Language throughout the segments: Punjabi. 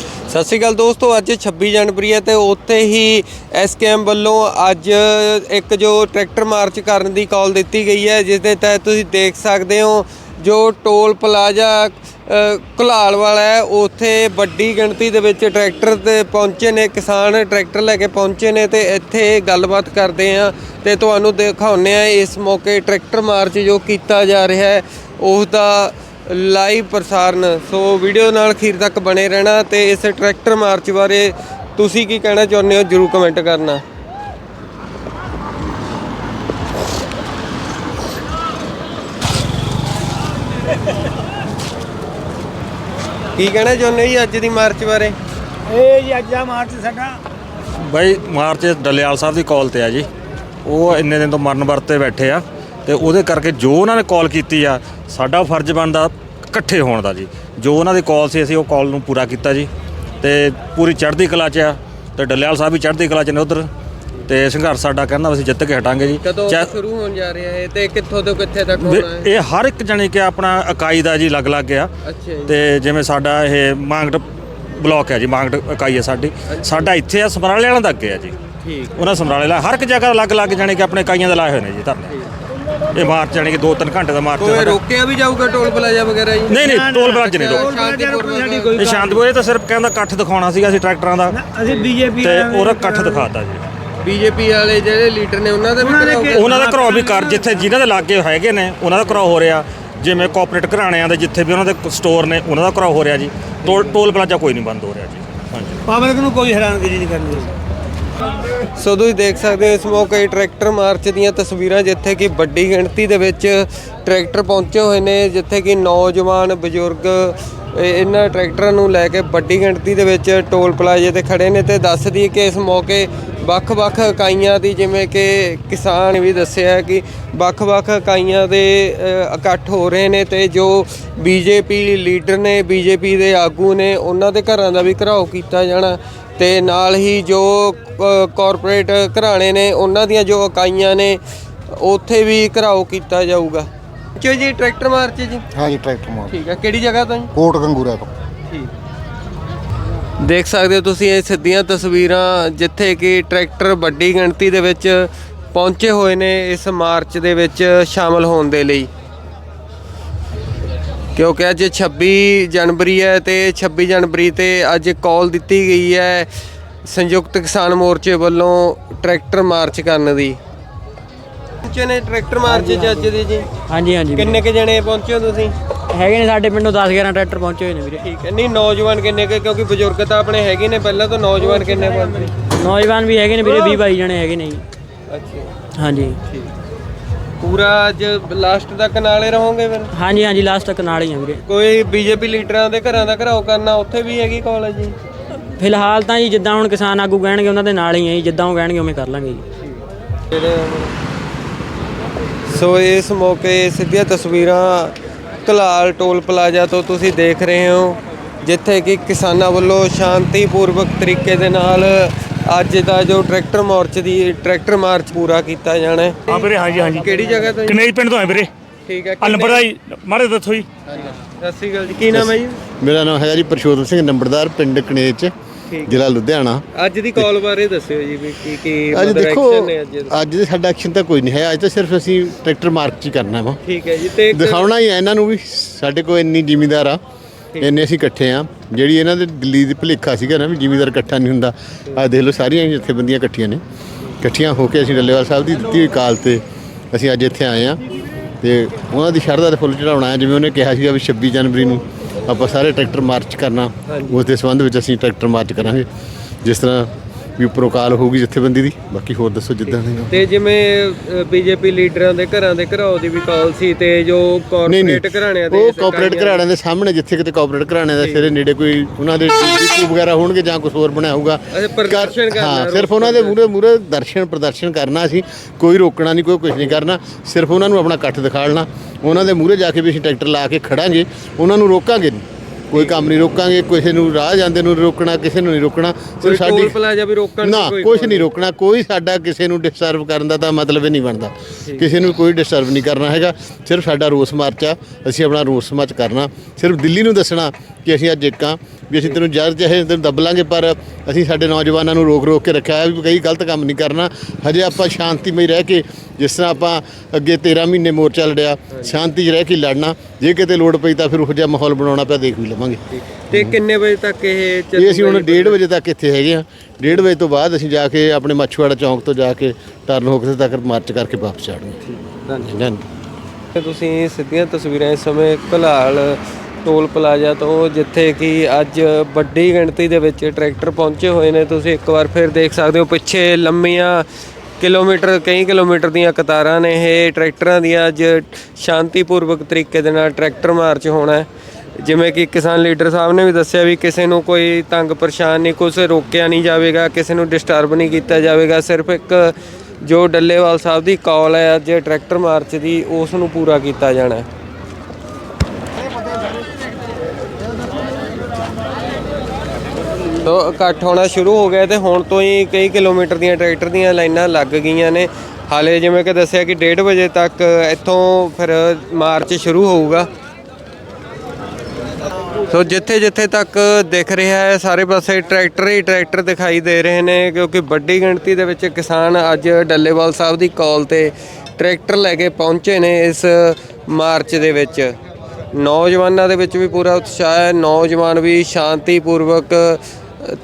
ਸਤਿ ਸ਼੍ਰੀ ਅਕਾਲ ਦੋਸਤੋ ਅੱਜ 26 ਜਨਵਰੀ ਹੈ ਤੇ ਉੱਥੇ ਹੀ ਐਸਕੇਐਮ ਵੱਲੋਂ ਅੱਜ ਇੱਕ ਜੋ ਟਰੈਕਟਰ ਮਾਰਚ ਕਰਨ ਦੀ ਕਾਲ ਦਿੱਤੀ ਗਈ ਹੈ ਜਿਸ ਦੇ ਤਹਿਤ ਤੁਸੀਂ ਦੇਖ ਸਕਦੇ ਹੋ ਜੋ ਟੋਲ ਪਲਾਜ਼ਾ ਅ, ਵਾਲਾ ਹੈ ਉੱਥੇ ਵੱਡੀ ਗਿਣਤੀ ਦੇ ਵਿੱਚ ਟਰੈਕਟਰ ਤੇ ਪਹੁੰਚੇ ਨੇ ਕਿਸਾਨ ਟਰੈਕਟਰ ਲੈ ਕੇ ਪਹੁੰਚੇ ਨੇ ਤੇ ਇੱਥੇ ਗੱਲਬਾਤ ਕਰਦੇ ਆ ਤੇ ਤੁਹਾਨੂੰ ਦਿਖਾਉਂਦੇ ਆ ਇਸ ਮੌਕੇ ਟਰੈਕਟਰ ਮਾਰਚ ਜੋ ਕੀਤਾ ਜਾ ਰਿਹਾ ਹੈ ਉਸ ਦਾ ਲਾਈਵ ਪ੍ਰਸਾਰਨ। ਸੋ ਵੀਡੀਓ ਨਾਲ ਅਖੀਰ ਤੱਕ ਬਣੇ ਰਹਿਣਾ ਤੇ ਇਸ ਟਰੈਕਟਰ ਮਾਰਚ ਬਾਰੇ ਤੁਸੀਂ ਕੀ ਕਹਿਣਾ ਚਾਹੁੰਦੇ ਹੋ ਜਰੂਰ ਕਮੈਂਟ ਕਰਨਾ। ਕੀ ਕਹਿਣਾ ਚਾਹੁੰਦੇ ਹੋ ਜੀ ਅੱਜ ਦੀ ਮਾਰਚ ਬਾਰੇ? ਇਹ ਜੀ ਅੱਜ ਦਾ ਮਾਰਚ ਸਾਡਾ। ਬਾਈ ਮਾਰਚ ਡੱਲੇਵਾਲ ਸਾਹਿਬ ਦੀ ਕਾਲ ਤੇ ਆ ਜੀ। ਉਹ ਇੰਨੇ ਦਿਨ ਤੋਂ ਮਰਨ ਵਰਤ ਬੈਠੇ ਆ। ਤੇ ਉਹਦੇ ਕਰਕੇ ਜੋ ਉਹਨਾਂ ਨੇ ਕਾਲ ਕੀਤੀ ਆ ਸਾਡਾ ਫਰਜ਼ ਬਣਦਾ ਇਕੱਠੇ ਹੋਣ ਦਾ ਜੀ। ਜੋ ਉਹਨਾਂ ਦੀ ਕਾਲ ਸੀ ਅਸੀਂ ਉਹ ਕਾਲ ਨੂੰ ਪੂਰਾ ਕੀਤਾ ਜੀ। ਤੇ ਪੂਰੀ ਚੜ੍ਹਦੀ ਕਲਾ 'ਚ ਆ ਤੇ ਡੱਲੇਵਾਲ ਸਾਹਿਬ ਵੀ ਚੜ੍ਹਦੀ ਕਲਾ 'ਚ ਨੇ ਉਧਰ। ਤੇ ਸੰਘਰਸ਼ ਸਾਡਾ ਕਹਿੰਦਾ ਅਸੀਂ ਜਿੱਤ ਕੇ ਹਟਾਂਗੇ ਜੀ। ਕਦੋਂ ਚਾਹੇ- ਸ਼ੁਰੂ ਹੋਣ ਜਾ ਰਿਹਾ ਹੈ ਤੇ ਕਿੱਥੋਂ ਤੋਂ ਕਿੱਥੇ ਤੱਕ ਵੀ ਹੋਣਾ ਹੈ? ਇਹ ਹਰ ਇੱਕ ਜਣੇ ਕਿ ਆਪਣਾ ਇਕਾਈ ਦਾ ਜੀ ਲੱਗ ਲੱਗ ਗਿਆ ਅੱਛਾ ਜੀ। ਤੇ ਜਿਵੇਂ ਸਾਡਾ ਇਹ ਮਾਂਗਟ ਬਲਾਕ ਹੈ ਜੀ ਮਾਂਗਟ ਇਕਾਈ ਹੈ ਸਾਡੀ। ਸਾਡਾ ਇੱਥੇ ਆ ਸਮਰਾਲੇ ਵਾਲਿਆਂ ਦਾ ਅੱਗੇ ਆ ਜੀ। ਠੀਕ ਉਹਨਾਂ ਸਮਰਾਲੇ ਲਾ ਹਰ ਇੱਕ ਜਗ੍ਹਾ ਅਲੱਗ-ਅਲੱਗ ਜਾਣੀ ਕਿ ਆਪਣੇ ਇਕਾਈਆਂ ਦੇ ਲਾਏ ਹੋਏ ਨੇ ਜੀ ਧਰਨੇ। ਇਹ ਮਾਰਚ ਜਾਣੀ ਕਿ 2-3 ਘੰਟੇ ਦਾ ਮਾਰਚ ਕੋਈ। ਰੋਕਿਆ ਵੀ ਜਾਊਗਾ ਟੋਲ ਪਲਾਜ਼ਾ ਵਗੈਰਾ ਜੀ? ਨਹੀਂ ਨਹੀਂ ਟੋਲ ਪਲਾਜ਼ੇ ਨਹੀਂ ਰੋਕ ਇਹ ਸ਼ਾਂਤਪੁਰੇ ਤਾਂ ਸਿਰਫ ਕਹਿੰਦਾ ਇਕੱਠ ਦਿਖਾਉਣਾ ਸੀਗਾ ਅਸੀਂ ਟਰੈਕਟਰਾਂ ਦਾ। ਅਸੀਂ ਬੀਜੇਪੀ ਤੇ ਉਹਦਾ ਇਕੱਠ ਦਿਖਾਤਾ ਜੀ। ਬੀਜੇਪੀ ਵਾਲੇ ਜਿਹੜੇ ਲੀਡਰ ਨੇ ਉਹਨਾਂ ਦਾ ਵੀ ਉਹਨਾਂ ਦੇ ਕਰਾਓਗੇ? ਉਹਨਾਂ ਦਾ ਘਰੋ ਵੀ ਕਰ ਜਿੱਥੇ ਜਿਨ੍ਹਾਂ ਦੇ ਲਾਗੇ ਹੈਗੇ ਨੇ ਉਹਨਾਂ ਦਾ ਘਰੋ ਹੋ ਰਿਹਾ। ਜਿਵੇਂ ਕੋਆਪਰੇਟ ਘਰਾਣਿਆਂ ਦੇ ਜਿੱਥੇ ਵੀ ਉਹਨਾਂ ਦੇ ਸਟੋਰ ਨੇ ਉਹਨਾਂ ਦਾ ਘਰੋ ਹੋ ਰਿਹਾ ਜੀ। ਟੋਲ ਟੋਲ ਪਲਾਜ਼ਾ ਕੋਈ ਨਹੀਂ ਬੰਦ ਹੋ ਰਿਹਾ ਜੀ। ਹਾਂਜੀ। ਪਬਲਿਕ ਨੂੰ ਕੋਈ ਹੈਰਾਨਗੀ ਨਹੀਂ ਕਰਨੀ। ਸੋ ਤੁਸੀਂ ਦੇਖ ਸਕਦੇ ਹੋ ਇਸ ਮੌਕੇ ਟਰੈਕਟਰ ਮਾਰਚ ਦੀਆਂ ਤਸਵੀਰਾਂ, ਜਿੱਥੇ ਕਿ ਵੱਡੀ ਗਿਣਤੀ ਦੇ ਵਿੱਚ ਟਰੈਕਟਰ ਪਹੁੰਚੇ ਹੋਏ ਨੇ, ਜਿੱਥੇ ਕਿ ਨੌਜਵਾਨ, ਬਜ਼ੁਰਗ ਇਹਨਾਂ ਟਰੈਕਟਰਾਂ ਨੂੰ ਲੈ ਕੇ ਵੱਡੀ ਗਿਣਤੀ ਦੇ ਵਿੱਚ ਟੋਲ ਪਲਾਜ਼ੇ ਤੇ ਖੜੇ ਨੇ। ਤੇ ਦੱਸ ਦਈਏ ਕਿ ਇਸ ਮੌਕੇ ਵੱਖ-ਵੱਖ ਇਕਾਈਆਂ ਦੀ ਜਿਵੇਂ ਕਿ ਕਿਸਾਨ ਵੀ ਦੱਸਿਆ ਹੈ ਕਿ ਵੱਖ-ਵੱਖ ਇਕਾਈਆਂ ਦੇ ਇਕੱਠ ਹੋ ਰਹੇ ਨੇ ਤੇ ਜੋ ਬੀਜੇਪੀ ਲੀਡਰ ਨੇ ਬੀਜੇਪੀ ਦੇ ਆਗੂ ਨੇ ਉਹਨਾਂ ਦੇ ਘਰਾਂ ਦਾ ਵੀ ਘਰਾਓ ਕੀਤਾ ਜਾਣਾ ਤੇ ਨਾਲ ਹੀ ਜੋ ਕਾਰਪੋਰੇਟ ਘਰਾਣੇ ਨੇ ਉਹਨਾਂ ਦੀਆਂ ਜੋ ਇਕਾਈਆਂ ਨੇ ਉੱਥੇ ਵੀ ਘਰਾਓ ਕੀਤਾ ਜਾਊਗਾ। ਚੋ ਜੀ ਟਰੈਕਟਰ ਮਾਰਚ ਜੀ? ਹਾਂਜੀ ਟਰੈਕਟਰ ਮਾਰ ਠੀਕ ਹੈ ਕਿਹੜੀ ਜਗ੍ਹਾ ਤੋਂ ਜੀ? ਕੋਟ ਗੰਗੂਰਾ ਤੋਂ। ਦੇਖ ਸਕਦੇ ਹੋ ਤੁਸੀਂ ਇਹ ਸਿੱਧੀਆਂ ਤਸਵੀਰਾਂ ਜਿੱਥੇ ਕਿ ਟਰੈਕਟਰ ਵੱਡੀ ਗਿਣਤੀ ਦੇ ਵਿੱਚ ਪਹੁੰਚੇ ਹੋਏ ਨੇ ਇਸ ਮਾਰਚ ਦੇ ਵਿੱਚ ਸ਼ਾਮਲ ਹੋਣ ਦੇ ਲਈ। ਕਿਉਂਕਿ ਅੱਜ 26 ਜਨਵਰੀ ਹੈ ਤੇ 26 ਜਨਵਰੀ ਤੇ ਅੱਜ ਕਾਲ ਦਿੱਤੀ ਗਈ ਹੈ ਸੰਯੁਕਤ ਕਿਸਾਨ ਮੋਰਚੇ ਵੱਲੋਂ ਟਰੈਕਟਰ ਮਾਰਚ ਕਰਨ ਦੀ। ਪਹੁੰਚੇ ਨੇ ਟਰੈਕਟਰ ਮਾਰਚ ਚ ਅੱਜ ਦੇ ਜੀ? ਹਾਂਜੀ ਹਾਂਜੀ। ਕਿੰਨੇ ਕ ਜਣੇ ਪਹੁੰਚੇ ਹੋ ਤੁਸੀਂ? ਹੈਗੇ ਨੇ ਸਾਡੇ ਪਿੰਡੋਂ 10 11 ਟਰੈਕਟਰ ਪਹੁੰਚੇ ਹੋਏ ਨੇ ਵੀਰੇ। ਠੀਕ ਹੈ। ਨਹੀਂ ਨੌਜਵਾਨ ਕਿੰਨੇ ਕੁ ਕਿਉਂਕਿ ਬਜ਼ੁਰਗ ਤਾਂ ਆਪਣੇ ਹੈਗੇ ਨੇ ਪਹਿਲਾਂ ਤਾਂ ਨੌਜਵਾਨ ਕਿੰਨੇ ਪਹੁੰਚੇ ਨੌਜਵਾਨ ਵੀ ਹੈਗੇ ਨੇ ਵੀਰੇ 20 22 ਜਣੇ ਹੈਗੇ ਨੇ ਜੀ। ਅੱਛਾ। ਹਾਂਜੀ। ਪੂਰਾ ਅੱਜ ਲਾਸਟ ਤੱਕ ਨਾਲੇ ਰਹੋਗੇ ਫਿਰ? ਹਾਂਜੀ ਹਾਂਜੀ ਲਾਸਟ ਤੱਕ ਨਾਲ ਹੀ ਆ ਵੀਰੇ। ਕੋਈ ਬੀਜੇਪੀ ਲੀਡਰਾਂ ਦੇ ਘਰਾਂ ਦਾ ਘਰਾਓ ਕਰਨਾ ਉੱਥੇ ਵੀ ਹੈਗੀ ਕਾਲਜ ਜੀ? ਫਿਲਹਾਲ ਤਾਂ ਜੀ ਜਿੱਦਾਂ ਹੁਣ ਕਿਸਾਨ ਆਗੂ ਕਹਿਣਗੇ ਉਹਨਾਂ ਦੇ ਨਾਲ ਹੀ ਆ ਜੀ। ਜਿੱਦਾਂ ਉਹ ਕਹਿਣਗੇ ਉਵੇਂ ਕਰ ਲਾਂਗੇ ਜੀ। ਸੋ ਇਸ ਮੌਕੇ ਸਿੱਧੀਆਂ ਤਸਵੀਰਾਂ ਕਲਾਲ ਟੋਲ ਪਲਾਜ਼ਾ ਤੋਂ ਤੁਸੀਂ ਦੇਖ ਰਹੇ ਹੋ ਜਿੱਥੇ ਕਿ ਕਿਸਾਨਾਂ ਵੱਲੋਂ ਸ਼ਾਂਤੀਪੂਰਵਕ ਤਰੀਕੇ ਦੇ ਨਾਲ ਅੱਜ ਦਾ ਜੋ ਟਰੈਕਟਰ ਮਾਰਚ ਦੀ ਟਰੈਕਟਰ ਮਾਰਚ ਪੂਰਾ ਕੀਤਾ ਜਾਣਾ ਹੈ। ਹਾਂ ਵੀਰੇ ਹਾਂਜੀ ਹਾਂਜੀ। ਕਿਹੜੀ ਜਗ੍ਹਾ ਤੋਂ ਜੀ? ਕਨੇਜ ਪਿੰਡ ਤੋਂ ਆ ਵੀਰੇ? ਠੀਕ ਹੈ ਅਲੰਬਰਾ ਜੀ ਮਾਰੇ ਦੱਸੋ ਜੀ। ਸਤਿ ਸ਼੍ਰੀ ਅਕਾਲ ਜੀ। ਕੀ ਨਾਮ ਹੈ ਜੀ? ਮੇਰਾ ਨਾਮ ਹੈਗਾ ਜੀ ਪ੍ਰਸ਼ੋਤਨ ਸਿੰਘ ਨੰਬਰਦਾਰ ਪਿੰਡ ਕਨੇਚ ਜ਼ਿਲ੍ਹਾ ਲੁਧਿਆਣਾ। ਅੱਜ ਦੀ ਕਾਲ ਬਾਰੇ ਦੱਸਿਓ ਜੀ ਵੀ ਕੀ ਕੀ ਅੱਜ ਦੇਖੋ ਅੱਜ ਦਾ? ਸਾਡਾ ਐਕਸ਼ਨ ਤਾਂ ਕੋਈ ਨਹੀਂ ਹੈ। ਅੱਜ ਤਾਂ ਸਿਰਫ ਅਸੀਂ ਟਰੈਕਟਰ ਮਾਰਚ ਹੀ ਕਰਨਾ ਵਾ। ਠੀਕ ਹੈ ਜੀ ਤੇ ਦਿਖਾਉਣਾ ਹੀ ਹੈ ਇਹਨਾਂ ਨੂੰ ਵੀ। ਸਾਡੇ ਕੋਲ ਇੰਨੀ ਜ਼ਿਮੀਦਾਰ ਆ। ਇੰਨੇ ਅਸੀਂ ਇਕੱਠੇ ਆ। ਜਿਹੜੀ ਇਹਨਾਂ ਦੇ ਦਿੱਲੀ ਦੀ ਭੁਲੇਖਾ ਸੀਗਾ ਨਾ ਵੀ ਜ਼ਿਮੀਦਾਰ ਇਕੱਠਾ ਨਹੀਂ ਹੁੰਦਾ। ਆ ਦੇਖ ਲਓ ਸਾਰੀਆਂ ਜਥੇਬੰਦੀਆਂ ਇਕੱਠੀਆਂ ਨੇ। ਇਕੱਠੀਆਂ ਹੋ ਕੇ ਅਸੀਂ ਡੱਲੇਵਾਲ ਸਾਹਿਬ ਦੀ ਦਿੱਤੀ ਹੋਈ ਕਾਲ ਤੇ ਅਸੀਂ ਅੱਜ ਇੱਥੇ ਆਏ ਆ। ਤੇ ਉਹਨਾਂ ਦੀ ਸ਼ਰਧਾ ਦੇ ਫੁੱਲ ਚੜਾਉਣਾ ਹੈ। ਜਿਵੇਂ ਉਹਨੇ ਕਿਹਾ ਸੀਗਾ ਵੀ 26 ਜਨਵਰੀ ਨੂੰ ਆਪਾਂ ਸਾਰੇ ਟਰੈਕਟਰ ਮਾਰਚ ਕਰਨਾ ਉਸ ਦੇ ਸੰਬੰਧ ਵਿੱਚ ਅਸੀਂ ਟਰੈਕਟਰ ਮਾਰਚ ਕਰਾਂਗੇ। ਜਿਸ ਤਰ੍ਹਾਂ ਵੀ ਉੱਪਰੋਂ ਕਾਲ ਹੋਊਗੀ ਜਥੇਬੰਦੀ ਦੀ। ਬਾਕੀ ਹੋਰ ਦੱਸੋ ਜਿੱਦਾਂ ਦੀ ਤੇ ਜਿਵੇਂ ਬੀਜੇਪੀ ਲੀਡਰਾਂ ਦੇ ਘਰਾਂ ਦੇ ਘਰਾਓ ਦੀ ਵੀ ਕਾਲ ਸੀ ਤੇ ਜੋ ਕਾਰਪੋਰੇਟ ਘਰਾਣਿਆਂ ਦੇ ਉਹ ਕਾਰਪੋਰੇਟ ਘਰਾਣਿਆਂ ਦੇ ਸਾਹਮਣੇ ਜਿੱਥੇ ਕਿਤੇ ਕਾਰਪੋਰੇਟ ਘਰਾਣਿਆਂ ਦੇ ਸਿਰੇ ਨੇੜੇ ਕੋਈ ਉਹਨਾਂ ਦੇ ਡਿਪੂ ਵਗੈਰਾ ਹੋਣਗੇ ਜਾਂ ਕੁਝ ਹੋਰ ਬਣਿਆ ਹੋਊਗਾ। ਪ੍ਰਦਰਸ਼ਨ ਕਰ- ਕਰਨਾ, ਹਾਂ ਸਿਰਫ ਉਹਨਾਂ ਦੇ ਮੂਰੇ ਮੂਰੇ ਦਰਸ਼ਨ ਪ੍ਰਦਰਸ਼ਨ ਕਰਨਾ ਸੀ। ਕੋਈ ਰੋਕਣਾ ਨਹੀਂ ਕੋਈ ਕੁਝ ਨਹੀਂ ਕਰਨਾ। ਸਿਰਫ ਉਹਨਾਂ ਨੂੰ ਆਪਣਾ ਇਕੱਠ ਦਿਖਾਲਣਾ। ਉਹਨਾਂ ਦੇ ਮੂਰੇ ਜਾ ਕੇ ਵੀ ਅਸੀਂ ਟਰੈਕਟਰ ਲਾ ਕੇ ਖੜਾਂਗੇ। ਉਹਨਾਂ ਨੂੰ ਰੋਕਾਂਗੇ ਨਹੀਂ ਕੋਈ ਕੰਮ ਨਹੀਂ ਰੋਕਾਂਗੇ ਕਿਸੇ ਨੂੰ ਰਾਹ ਜਾਂਦੇ ਨੂੰ ਰੋਕਣਾ ਕਿਸੇ ਨੂੰ ਨਹੀਂ ਰੋਕਣਾ ਕੋਈ ਸਿਰਫ ਟੋਲ ਸਾਡੀ ਪਲਾਜ਼ਾ ਵੀ ਰੋਕਣ ਦੀ ਨਾ ਕੋਈ ਕੁਝ ਨਹੀਂ ਰੋਕਣਾ ਕੋਈ ਸਾਡਾ ਕਿਸੇ ਨੂੰ ਡਿਸਟਰਬ ਕਰਨ ਦਾ ਤਾਂ ਮਤਲਬ ਹੀ ਨਹੀਂ ਬਣਦਾ। ਕਿਸੇ ਨੂੰ ਕੋਈ ਡਿਸਟਰਬ ਨਹੀਂ ਕਰਨਾ ਹੈਗਾ ਸਿਰਫ ਸਾਡਾ ਰੋਸ ਮਾਰਚ ਆ ਅਸੀਂ ਆਪਣਾ ਰੋਸ ਮਾਰਚ ਕਰਨਾ। ਸਿਰਫ ਦਿੱਲੀ ਨੂੰ ਦੱਸਣਾ ਕਿ ਅਸੀਂ ਅੱਜ ਇੱਕ ਵੀ ਅਸੀਂ ਤੈਨੂੰ ਜਦ ਚਾਹੇ ਤੈਨੂੰ ਦੱਬ ਲਾਂਗੇ ਪਰ ਅਸੀਂ ਸਾਡੇ ਨੌਜਵਾਨਾਂ ਨੂੰ ਰੋਕ ਰੋਕ ਕੇ ਰੱਖਿਆ ਹੈ ਵੀ ਕਈ ਗਲਤ ਕੰਮ ਨਹੀਂ ਕਰਨਾ। ਹਜੇ ਆਪਾਂ ਸ਼ਾਂਤੀਮਈ ਰਹਿ ਕੇ ਜਿਸ ਤਰ੍ਹਾਂ ਆਪਾਂ ਅੱਗੇ 13 ਮਹੀਨੇ ਮੋਰਚਾ ਲੜਿਆ ਸ਼ਾਂਤੀ 'ਚ ਰਹਿ ਕੇ ਲੜਨਾ। ਜੇ ਕਿਤੇ ਲੋੜ ਪਈ ਤਾਂ ਫਿਰ ਉਹੋ ਜਿਹਾ ਮਾਹੌਲ ਬਣਾਉਣਾ ਪਿਆ ਦੇਖ ਵੀ ਲਵਾਂਗੇ ਤੇ ਕਿੰਨੇ ਵਜੇ ਤੱਕ ਇਹ ਇਹ ਅਸੀਂ ਹੁਣ 1:30 ਵਜੇ ਤੱਕ ਇੱਥੇ ਹੈਗੇ ਆ 1:30 ਵਜੇ ਤੋਂ ਬਾਅਦ ਅਸੀਂ ਜਾ ਕੇ ਆਪਣੇ ਮੱਛੂਵਾੜਾ ਚੌਂਕ ਤੋਂ ਜਾ ਕੇ ਟਰਨ ਹੋ ਕੇ ਤੱਕ ਮਾਰਚ ਕਰਕੇ ਵਾਪਸ ਜਾਣਗੇ ਧੰਨਵਾਦ। ਤੁਸੀਂ ਸਿੱਧੀਆਂ ਤਸਵੀਰਾਂ ਇਸ ਸਮੇਂ ਕਲਾਲ ਟੋਲ ਪਲਾਜ਼ਾ ਤੋਂ ਜਿੱਥੇ ਕਿ ਅੱਜ ਵੱਡੀ ਗਿਣਤੀ ਦੇ ਵਿੱਚ ਟਰੈਕਟਰ ਪਹੁੰਚੇ ਹੋਏ ਨੇ। ਤੁਸੀਂ ਇੱਕ ਵਾਰ ਫਿਰ ਦੇਖ ਸਕਦੇ ਹੋ ਪਿੱਛੇ ਲੰਮੀਆਂ ਕਿਲੋਮੀਟਰ ਕਈ ਕਿਲੋਮੀਟਰ ਦੀਆਂ ਕਤਾਰਾਂ ਨੇ। ਇਹ ਟਰੈਕਟਰਾਂ ਦੀਆਂ ਅੱਜ ਸ਼ਾਂਤੀਪੂਰਵਕ ਤਰੀਕੇ ਦੇ ਨਾਲ ਟਰੈਕਟਰ ਮਾਰਚ ਹੋਣਾ ਹੈ। ਜਿਵੇਂ ਕਿ ਕਿਸਾਨ ਲੀਡਰ ਸਾਹਿਬ ਨੇ ਵੀ ਦੱਸਿਆ ਵੀ ਕਿਸੇ ਨੂੰ ਕੋਈ ਤੰਗ ਪਰੇਸ਼ਾਨ ਨਹੀਂ ਕੁਝ ਰੋਕਿਆ ਨਹੀਂ ਜਾਵੇਗਾ, ਕਿਸੇ ਨੂੰ ਡਿਸਟਰਬ ਨਹੀਂ ਕੀਤਾ ਜਾਵੇਗਾ, ਸਿਰਫ ਇੱਕ ਜੋ ਡੱਲੇਵਾਲ ਸਾਹਿਬ ਦੀ ਕਾਲ ਹੈ, ਅੱਜ ਟਰੈਕਟਰ ਮਾਰਚ ਦੀ, ਉਸ ਨੂੰ ਪੂਰਾ ਕੀਤਾ ਜਾਣਾ ਹੈ। ਤੋ ਇਕੱਠ ਹੋਣਾ ਸ਼ੁਰੂ ਹੋ ਗਿਆ ਤੇ ਹੁਣ ਤੋਂ ਹੀ ਕਈ ਕਿਲੋਮੀਟਰ ਦੀਆਂ ਟਰੈਕਟਰ ਦੀਆਂ ਲਾਈਨਾਂ ਲੱਗ ਗਈਆਂ ਨੇ। ਹਾਲੇ ਜਿਵੇਂ ਕਿ ਦੱਸਿਆ ਕਿ 1:30 ਵਜੇ ਤੱਕ ਇੱਥੋਂ ਫਿਰ ਮਾਰਚ ਸ਼ੁਰੂ ਹੋਊਗਾ। ਸੋ ਜਿੱਥੇ ਜਿੱਥੇ ਤੱਕ ਦਿਖ ਰਿਹਾ ਹੈ, ਸਾਰੇ ਪਾਸੇ ਟਰੈਕਟਰ ਹੀ ਟਰੈਕਟਰ ਦਿਖਾਈ ਦੇ ਰਹੇ ਨੇ, ਕਿਉਂਕਿ ਵੱਡੀ ਗਿਣਤੀ ਦੇ ਵਿੱਚ ਕਿਸਾਨ ਅੱਜ ਡੱਲੇਵਾਲ ਸਾਹਿਬ ਦੀ ਕਾਲ ਤੇ ਟਰੈਕਟਰ ਲੈ ਕੇ ਪਹੁੰਚੇ ਨੇ ਇਸ ਮਾਰਚ ਦੇ ਵਿੱਚ। ਨੌਜਵਾਨਾਂ ਦੇ ਵਿੱਚ ਵੀ ਪੂਰਾ ਉਤਸ਼ਾਹ ਹੈ, ਨੌਜਵਾਨ ਵੀ ਸ਼ਾਂਤੀਪੂਰਵਕ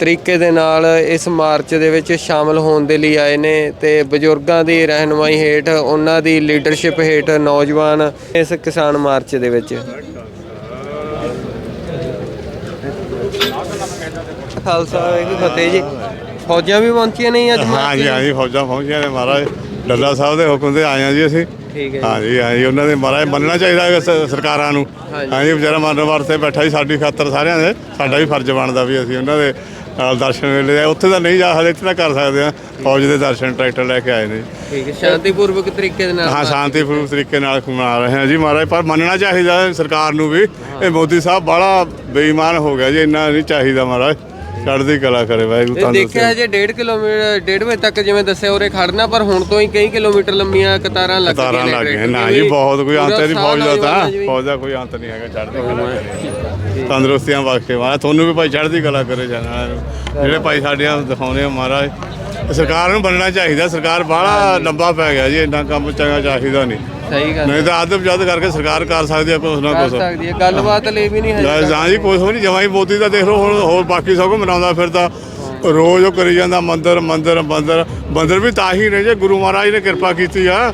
ਤਰੀਕੇ ਦੇ ਨਾਲ ਇਸ ਮਾਰਚ ਦੇ ਵਿੱਚ ਸ਼ਾਮਲ ਹੋਣ ਦੇ ਲਈ ਆਏ ਨੇ ਤੇ ਬਜ਼ੁਰਗਾਂ ਦੀ ਰਹਿਨੁਮਾਈ ਹੇਠ ਉਹਨਾਂ ਦੀ ਲੀਡਰਸ਼ਿਪ ਹੇਠ ਨੌਜਵਾਨ ਇਸ ਕਿਸਾਨ ਮਾਰਚ ਦੇ ਵਿੱਚ। ਖਾਲਸਾ ਵਾਹਿਗੁਰੂ ਫਤਿਹ ਜੀ। ਫੌਜਾਂ ਵੀ ਪਹੁੰਚੀਆਂ ਨਹੀਂ ਅੱਜ ਮਾਰਚ ਹਾਂਜੀ ਹਾਂਜੀ ਫੌਜਾਂ ਪਹੁੰਚੀਆਂ ਨੇ ਮਹਾਰਾਜ। ਲੱਲਾ ਸਾਹਿਬ ਦੇ ਹੁਕਮ ਤੇ ਆਏ ਆ ਜੀ ਅਸੀਂ। ਠੀਕ ਹੈ ਜੀ। ਹਾਂਜੀ ਹਾਂਜੀ ਉਹਨਾਂ ਦੇ ਮਹਾਰਾਜ ਮੰਨਣਾ ਚਾਹੀਦਾ ਹੈ ਸਰਕਾਰਾਂ ਨੂੰ। ਹਾਂਜੀ। ਵਿਚਾਰਾ ਮਰਨ ਵਾਸਤੇ ਬੈਠਾ ਸੀ ਸਾਡੀ ਖਾਤਰ ਸਾਰਿਆਂ ਦੇ। ਸਾਡਾ ਵੀ ਫਰਜ਼ ਬਣਦਾ ਵੀ ਅਸੀਂ ਉਹਨਾਂ ਦੇ ਨਾਲ ਦਰਸ਼ਨ ਵੇਲੇ ਉੱਥੇ ਤਾਂ ਨਹੀਂ ਜਾ ਹਲੇ ਇੱਥੇ ਤਾਂ ਕਰ ਸਕਦੇ ਆ। ਫੌਜ ਦੇ ਦਰਸ਼ਨ ਟਰੈਕਟਰ ਲੈ ਕੇ ਆਏ ਨੇ। ਠੀਕ ਹੈ ਸ਼ਾਂਤੀਪੂਰਵਕ ਤਰੀਕੇ ਦੇ ਨਾਲ ਹਾਂ ਸ਼ਾਂਤੀਪੂਰਨ ਤਰੀਕੇ ਨਾਲ ਮਨਾ ਰਹੇ ਹਾਂ ਜੀ ਮਹਾਰਾਜ ਪਰ ਮੰਨਣਾ ਚਾਹੀਦਾ ਹੈ ਸਰਕਾਰ ਨੂੰ ਵੀ। ਇਹ ਮੋਦੀ ਸਾਹਿਬ ਬੜਾ ਬੇਈਮਾਨ ਹੋ ਗਿਆ ਜੀ ਇੰਨਾ ਨਹੀਂ ਚਾਹੀਦਾ ਮਹਾਰਾਜ। ਚੜ੍ਹਦੀ ਕਲਾ ਕਰੇ ਵਾਹਿਗੁਰੂ ਇਹ ਤੰਦਰੁਸਤੀ ਦੇਖਿਆ ਜੇ 1.5 ਕਿਲੋਮੀਟਰ 1.5 ਵਜੇ ਤੱਕ ਜਿਵੇਂ ਦੱਸਿਆ ਉਰੇ ਖੜਨਾ ਪਰ ਹੁਣ ਤੋਂ ਹੀ ਕਈ ਕਿਲੋਮੀਟਰ ਲੰਮੀਆਂ ਕਤਾਰਾਂ ਲੱਗ ਗਈਆਂ ਤਾਰਾਂ ਨੇ ਲੱਗ ਗਏ ਟਰੈਕਟਰ ਨਾ ਜੀ। ਬਹੁਤ ਕੋਈ ਅੰਤ ਨਹੀਂ ਫੌਜ ਦਾ ਤਾਂ। ਫੌਜ ਦਾ ਕੋਈ ਅੰਤ ਨਹੀਂ ਹੈਗਾ ਚੜ੍ਹਦੀ ਕਲਾ ਕਰੇ। ਤੰਦਰੁਸਤੀਆਂ ਬਖਸ਼ੇ ਮਹਾਰਾਜ ਤੁਹਾਨੂੰ ਵੀ ਭਾਈ ਚੜ੍ਹਦੀ ਕਲਾ ਕਰੇ ਜਾਣ। ਜਿਹੜੇ ਭਾਈ ਸਾਡੀਆਂ ਦਿਖਾਉਂਦੇ ਆ ਮਹਾਰਾਜ ਸਰਕਾਰ ਨੂੰ ਬਣਨਾ ਚਾਹੀਦਾ ਸਰਕਾਰ ਬਾਹਲਾ ਲੰਬਾ ਪੈ ਗਿਆ ਜੀ ਇੰਨਾ ਕੰਮ ਚੰਗਾ ਚਾਹੀਦਾ ਨਹੀਂ। ਸਹੀ ਗੱਲ ਨਹੀਂ ਤਾਂ ਅੱਧ ਜਦ ਕਰਕੇ ਸਰਕਾਰ ਕਰ ਸਕਦੀ ਆ ਕੁਛ ਨਾ ਕਰ ਕੁਛ। ਸਕਦੀ ਹੈ। ਗੱਲਬਾਤ ਲਈ ਵੀ ਨਹੀਂ ਹੈ ਜਾਂ ਜਾਂ ਕੁਛ ਨਹੀਂ ਜਮਾਈ ਮੋਦੀ ਦਾ ਦੇਖ ਲਓ ਹੁਣ ਹੋਰ ਬਾਕੀ ਸਭ ਕੁਝ ਮਨਾਉਂਦਾ ਫਿਰਦਾ। ਰੋਜ਼ ਉਹ ਕਰੀ ਜਾਂਦਾ ਮੰਦਰ ਮੰਦਰ ਮੰਦਰ। ਮੰਦਰ ਵੀ ਤਾਂ ਹੀ ਨੇ ਜੇ ਗੁਰੂ ਮਹਾਰਾਜ ਨੇ ਕਿਰਪਾ ਕੀਤੀ ਆ।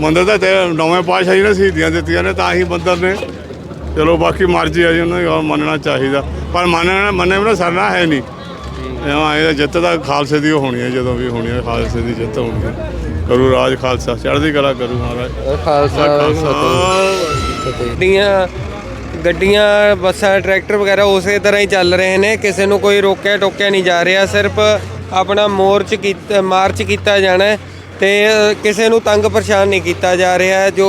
ਮੰਦਰ ਤਾਂ ਤੇ ਨੌਵੇਂ ਪਾਤਸ਼ਾਹ ਜੀ ਨੇ ਸ਼ਹੀਦੀਆਂ ਦਿੱਤੀਆਂ ਨੇ ਤਾਂ ਹੀ ਮੰਦਰ ਨੇ। ਚਲੋ ਬਾਕੀ ਮਰਜ਼ੀ ਆ ਜੀ ਉਹਨਾਂ ਦੀ ਉਹ ਮੰਨਣਾ ਚਾਹੀਦਾ। ਪਰ ਮੰਨਣਾ ਮੰਨੇ ਬਿਨਾਂ ਸਰਨਾ ਹੈ ਨਹੀਂ। ਇਹ ਜਿੱਤ ਤਾਂ ਖਾਲਸੇ ਦੀ ਹੋਣੀ ਹੈ ਜਦੋਂ ਵੀ ਹੋਣੀ ਹੈ ਖਾਲਸੇ ਦੀ ਜਿੱਤ ਹੋਣੀ ਹੈ ਕਰੂ ਰਾਜ ਖਾਲਸਾ ਚੜ੍ਹਦੀ ਕਲਾ ਕਰੂ ਮਹਾਰਾਜ। ਖਾਲਸਾ ਗੱਡੀਆਂ ਗੱਡੀਆਂ ਬੱਸਾਂ ਟਰੈਕਟਰ ਵਗੈਰਾ ਉਸੇ ਤਰ੍ਹਾਂ ਹੀ ਚੱਲ ਰਹੇ ਨੇ। ਕਿਸੇ ਨੂੰ ਕੋਈ ਰੋਕਿਆ ਟੋਕਿਆ ਨਹੀਂ ਜਾ ਰਿਹਾ। ਸਿਰਫ ਆਪਣਾ ਮੋਰਚ ਕੀਤਾ ਮਾਰਚ ਕੀਤਾ ਜਾਣਾ ਹੈ ਤੇ ਕਿਸੇ ਨੂੰ ਤੰਗ ਪਰੇਸ਼ਾਨ ਨਹੀਂ ਕੀਤਾ ਜਾ ਰਿਹਾ ਜੋ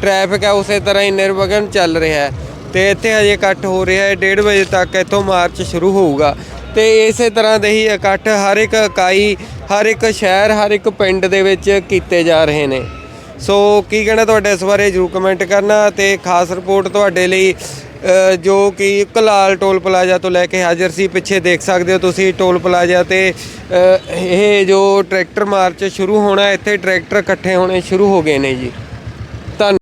ਟ੍ਰੈਫਿਕ ਹੈ ਉਸੇ ਤਰ੍ਹਾਂ ਹੀ ਨਿਰਵਗਨ ਚੱਲ ਰਿਹਾ ਹੈ। ਤੇ ਇੱਥੇ ਹਜੇ ਇਕੱਠ ਹੋ ਰਿਹਾ ਹੈ। 1:30 ਵਜੇ ਤੱਕ ਇੱਥੋਂ ਮਾਰਚ ਸ਼ੁਰੂ ਹੋਊਗਾ। ਤੇ ਇਸੇ ਤਰ੍ਹਾਂ ਦੇ ਹੀ ਇਕੱਠ ਹਰ ਇੱਕ ਇਕਾਈ ਹਰ ਇੱਕ ਸ਼ਹਿਰ, ਹਰ ਇੱਕ ਪਿੰਡ ਦੇ ਵਿੱਚ ਕੀਤੇ ਜਾ ਰਹੇ ਨੇ। ਸੋ ਕੀ ਕਹਿਣਾ ਤੁਹਾਡਾ ਇਸ ਬਾਰੇ ਜਰੂਰ ਕਮੈਂਟ ਕਰਨਾ ਤੇ ਖਾਸ ਰਿਪੋਰਟ ਤੁਹਾਡੇ ਲਈ ਜੋ ਕਿ ਕਲਾਲ ਟੋਲ ਪਲਾਜ਼ਾ ਤੋਂ ਲੈ ਕੇ ਹਾਜ਼ਰ ਸੀ, ਪਿੱਛੇ ਦੇਖ ਸਕਦੇ ਹੋ ਤੁਸੀਂ ਟੋਲ ਪਲਾਜ਼ਾ ਤੇ ਇਹ ਜੋ ਟਰੈਕਟਰ ਮਾਰਚ ਸ਼ੁਰੂ ਹੋਣਾ, ਇੱਥੇ ਟਰੈਕਟਰ ਇਕੱਠੇ ਹੋਣੇ ਸ਼ੁਰੂ ਹੋ ਗਏ ਨੇ ਜੀ।